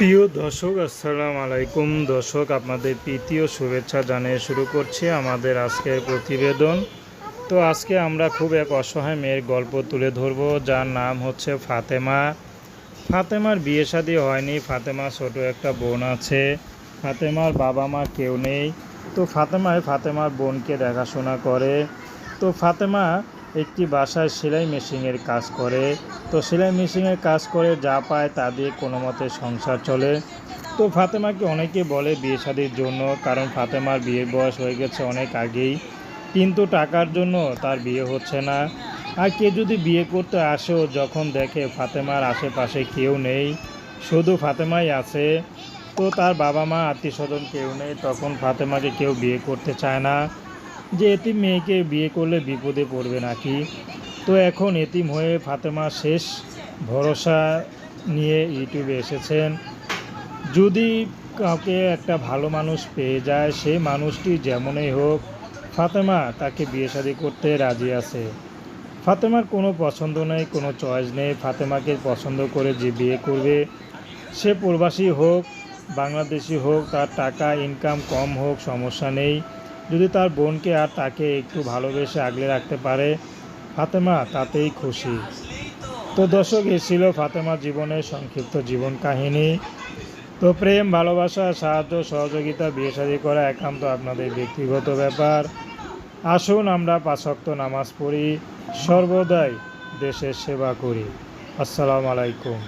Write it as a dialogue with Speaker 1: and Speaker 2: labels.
Speaker 1: প্রিয় দর্শক, আসসালাম আলাইকুম। দর্শক, আপনাদের প্রীতি ও শুভেচ্ছা জানিয়ে শুরু করছি আমাদের আজকের প্রতিবেদন। তো আজকে আমরা খুব এক অসহায় মেয়ের গল্প তুলে ধরব, যার নাম হচ্ছে ফাতেমা। ফাতেমার বিয়ে শাদী হয়নি, ফাতেমা ছোট একটা বোন আছে, ফাতেমার বাবা মা কেউ নেই। তো ফাতেমায় ফাতেমার বোনকে দেখাশোনা করে। তো ফাতেমা একটি বাসায় সেলাই মেশিনের কাজ করে। তো সেলাই মেশিনের কাজ করে যা পায় তা দিয়ে কোনো মতে সংসার চলে। তো ফাতেমাকে অনেকে বলে বিয়ে শাদির জন্য, কারণ ফাতেমার বিয়ের বয়স হয়ে গেছে অনেক আগেই। কিন্তু টাকার জন্য তার বিয়ে হচ্ছে না। আর কে যদি বিয়ে করতে আসেও যখন দেখে ফাতেমার আশেপাশে কেউ নেই, শুধু ফাতেমাই আছে, তো তার বাবা মা আত্মীয় স্বজন কেউ নেই, তখন ফাতেমাকে কেউ বিয়ে করতে চায় না। যে এতিম মেয়েকে বিয়ে করলে বিপদে পড়বে নাকি? তো এখন এতিম হয়ে ফাতেমা শেষ ভরসা নিয়ে ইউটিউবে এসেছেন। যদি কাউকে একটা ভালো মানুষ পেয়ে যায় সেই মানুষটি যেমনই হোক, ফাতেমা তাকে বিয়ে শাদী করতে রাজি আছে। ফাতেমার কোনো পছন্দ নেই, কোনো চয়েস নেই। ফাতেমাকে পছন্দ করে যে বিয়ে করবে, সে প্রবাসী হোক, বাংলাদেশি হোক, তার টাকা, ইনকাম কম হোক, সমস্যা নেই। যদি তার বোনকে আর তাকে একটু ভালোবেসে আগলে রাখতে পারে, ফাতেমা তাতেই খুশি। তো দর্শক, এ ছিল ফাতেমার জীবনের সংক্ষিপ্ত জীবন কাহিনী। তো প্রেম, ভালোবাসা, সাহায্য, সহযোগিতা, বিয়ে শাদী করা একান্ত আপনাদের ব্যক্তিগত ব্যাপার। আসুন আমরা পাঁচক্ত নামাজ পড়ি, সর্বদাই দেশের সেবা করি। আসসালামু আলাইকুম।